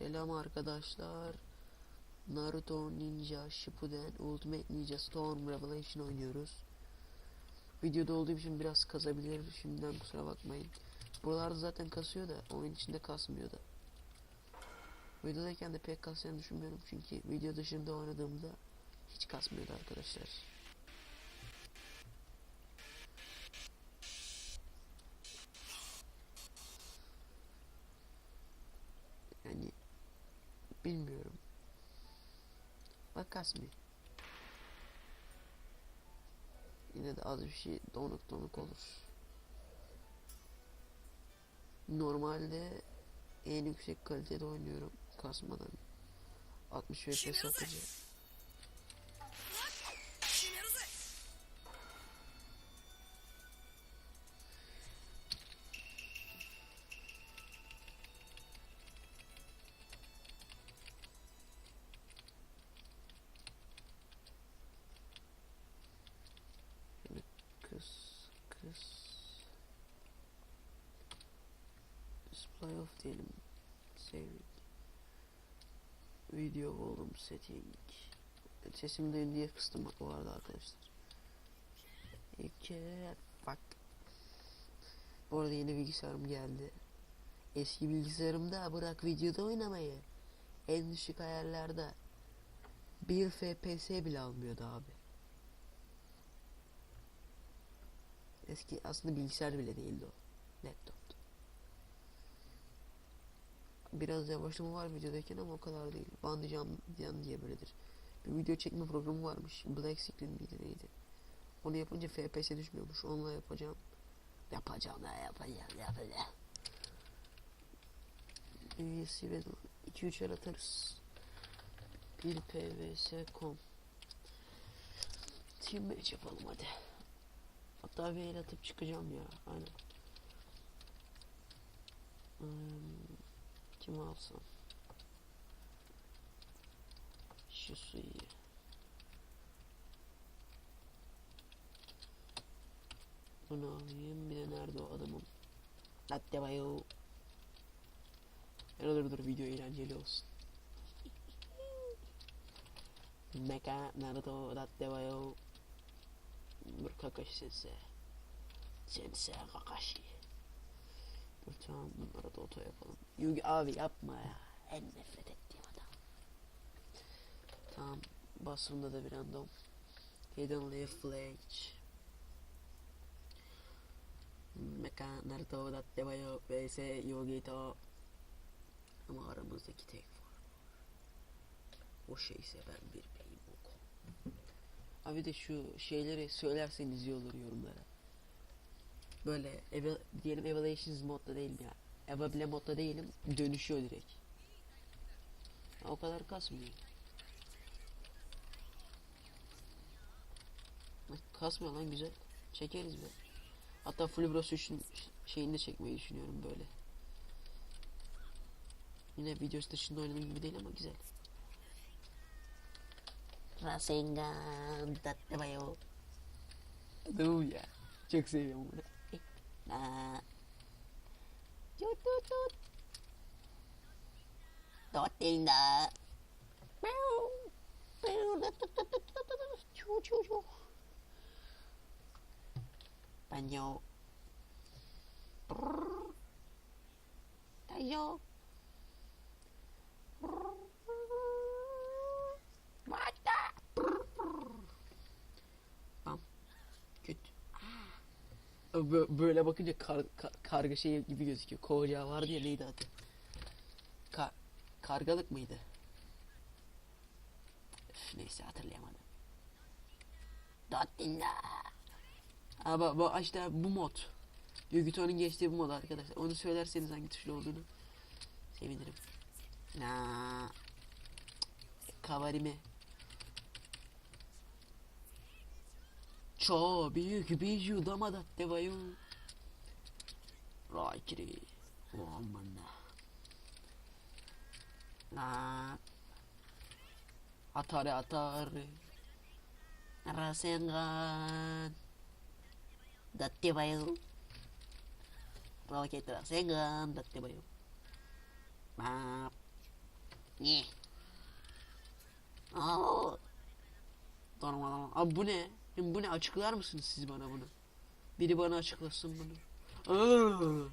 Selam arkadaşlar. Naruto Ninja Shippuden Ultimate Ninja Storm Revelation oynuyoruz. Videoda olduğum için biraz kasabilir. Şimdiden kusura bakmayın. Buralarda zaten kasıyor da oyun içinde kasmıyor da. Videodayken de pek kasacağını düşünmüyorum çünkü video dışında oynadığımda hiç kasmıyordu arkadaşlar. Yani bilmiyorum. Bak kasmıyor. Yine de az bir şey donuk donuk olur. Normalde en yüksek kalitede oynuyorum kasmadan. 60 FPS atacağım. Display off diyelim Saving Video volume setting. Sesim duyun diye kıstım bu arada arkadaşlar. İki Bak. Bu arada yeni bilgisayarım geldi. Eski bilgisayarımda bırak videoda oynamayı. En düşük ayarlarda 1 FPS bile almıyordu abi. Eski aslında bilgisayar bile değildi o. Laptoptu. Biraz yavaşlama var videodayken ama o kadar değil. Bandicam diyen diye böyledir. Bir video çekme programı varmış. Black Screen miydi neydi? Onu yapınca FPS düşmüyormuş. Onunla yapacağım. Yapacağım ya yapacağım yapacağım. Üyesi ve 2-3 el atarız. Bir pvs.com Team match yapalım hadi. Hatta bir el atıp çıkacağım ya. Aynen. Kim alsam? Şu su iyi. Bunu alayım. Bir de nerede o adamım? Latte bayo. Dur dur video eğlenceli olsun. Mecha Naruto Latte bayo. Dur Kakashi sensei. Sensei Kakashi. Tamam bunlara da oto yapalım. Yugi abi yapma ya. En nefret ettiğim adam. Tamam. Basımda da bir random. Hidden Leaf Flange. Mecha Naruto Datte Bayo vs Yogito. Ama aramızdaki tek var. O şeyse ben bir beyim oku. Abi de şu şeyleri söylerseniz iyi olur yorumlara. Böyle eva, diyelim evaluations modda değilim ya. Evable modda değilim. Dönüşüyor direkt. O kadar kasmıyor. Kasmıyor lan güzel. Çekeriz be. Hatta Full Bros 3'ün şeyini de çekmeyi düşünüyorum böyle. Yine videosu dışında oynadığım gibi değil ama güzel. Rasengan tatlı bayo. Adamım ya. Çok seviyorum bunu. Na. Tut tut tut. Dotin da. Meow. Meow. Tut tut tut tut tut tut. Çu çu Böyle bakınca kar, kar, karga şey gibi gözüküyor. Kovacağı vardı ya neydi adı? Ka kargalık mıydı? Üf, neyse hatırlayamadım. Dottinda. Ama bu işte bu mod. Yugito'nun geçtiği bu mod arkadaşlar. Onu söylerseniz hangi tuşlu olduğunu sevinirim. Na. Kavarime. Çok büyük bir yudama da devayo. Raikiri. Aman Na. Atare atare. Rasengan. Datte bayo. Roket Rasengan. Datte bayo. Map. Ne? Aa. Tamam tamam. Abi bu ne? Hem bu ne? Açıklar mısınız siz bana bunu? Biri bana açıklasın bunu. Aa.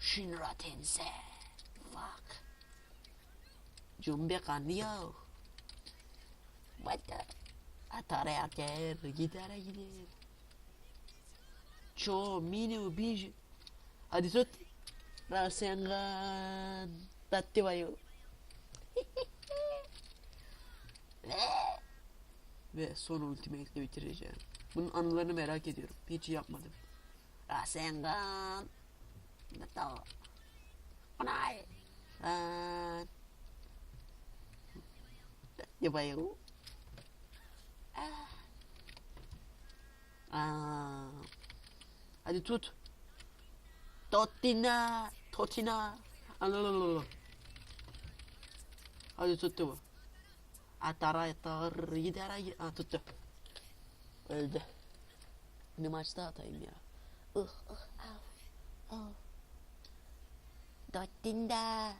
Shinra Tensei. Fuck. Jumbe kanıyor. The? Atara ater. Gidere gider. Cho minu biju. Hadi tut. Rasengan. Tatti bayo. Ve son ultimate'le bitireceğim. Bunun anılarını merak ediyorum. Hiç yapmadım. Rasengan. Nato. Onay. Ran. Bayo. Ah. Hadi tut. Totina. Totina. Alalala. Hadi tuttu bu. Atara atar gider. Ha tuttu. Öldü. Bir maç daha atayım ya. Uh, uh, au, au. Totinda.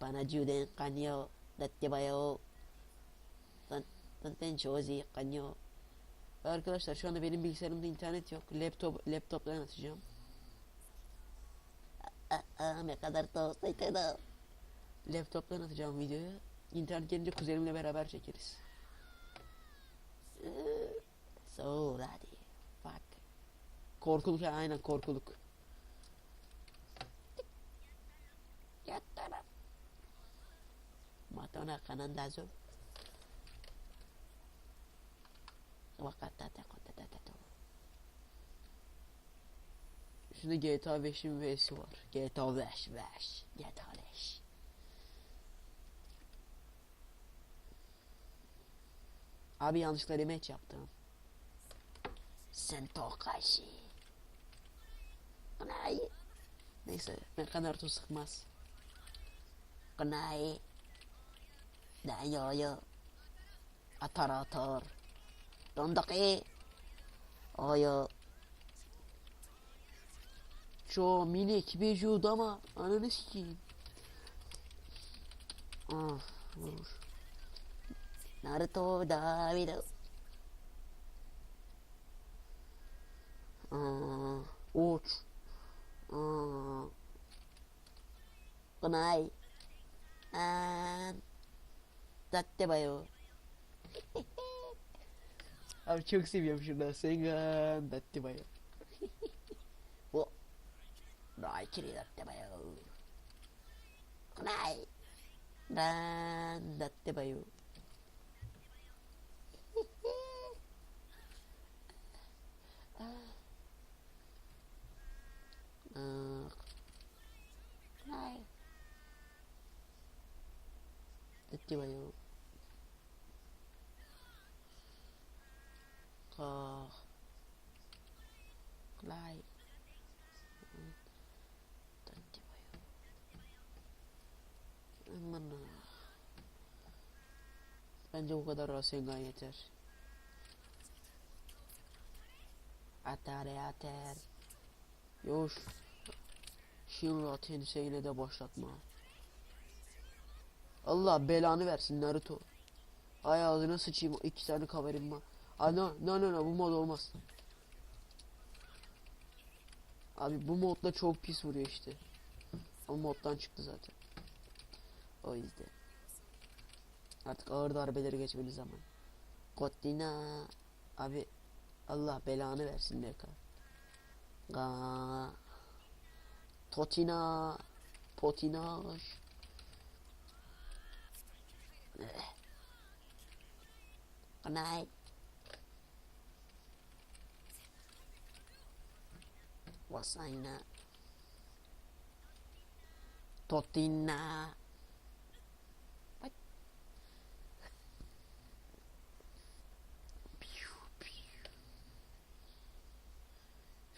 Bana juden kanyo. Datti bayo. Zaten çoğuzi kanyo. Arkadaşlar şu anda benim bilgisayarımda internet yok. Laptop laptoptan atacağım. Aa, ne kadar tost Laptoptan atacağım videoyu. İnternet gelince kuzenimle beraber çekeriz. So hadi. Fuck. Korkuluk ya aynen korkuluk. Yattara. Matona kanan. Wakata takota tatato. Şurada GTA 5'in V'si var. GTA 5 5. GTA 5. Abi yanlışlıkla rematch yaptım. Sen Tokashi. Kunai. Neyse ne kadar tuz sıkmaz. Kunai. Dayo Atar atar. Dondaki. Oyo. Şu mini bir ama ananı sikeyim. Ah vurur. Naruto Davido. Ah, uç. Ah. Kunai. An. Datte bayo. Abi çok seviyorum şunu. Sengan datte bayo. わい、綺麗だってばよ。来ない。なんだってばよ。う。よ。はあ。来い。Bence bu kadar Rasengan yeter. Atar atar. Yoş. Shinra Tensei'yle de başlatma. Allah belanı versin Naruto. Ay ağzına sıçayım iki tane kaverim var. Aa no no no no bu mod olmaz. Abi bu modda çok pis vuruyor işte. O moddan çıktı zaten. O yüzden. Artık ağır darbeleri geçmeli zaman. Kotina. Abi Allah belanı versin Neka. Ga. Totina. Potinaş. Eh. Good night. Wasaina. Totina.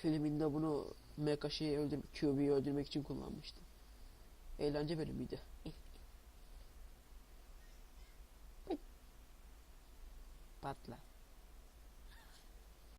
Filminde bunu Mecha şeyi öldür QB'yi öldürmek için kullanmıştı. Eğlence bölümüydü.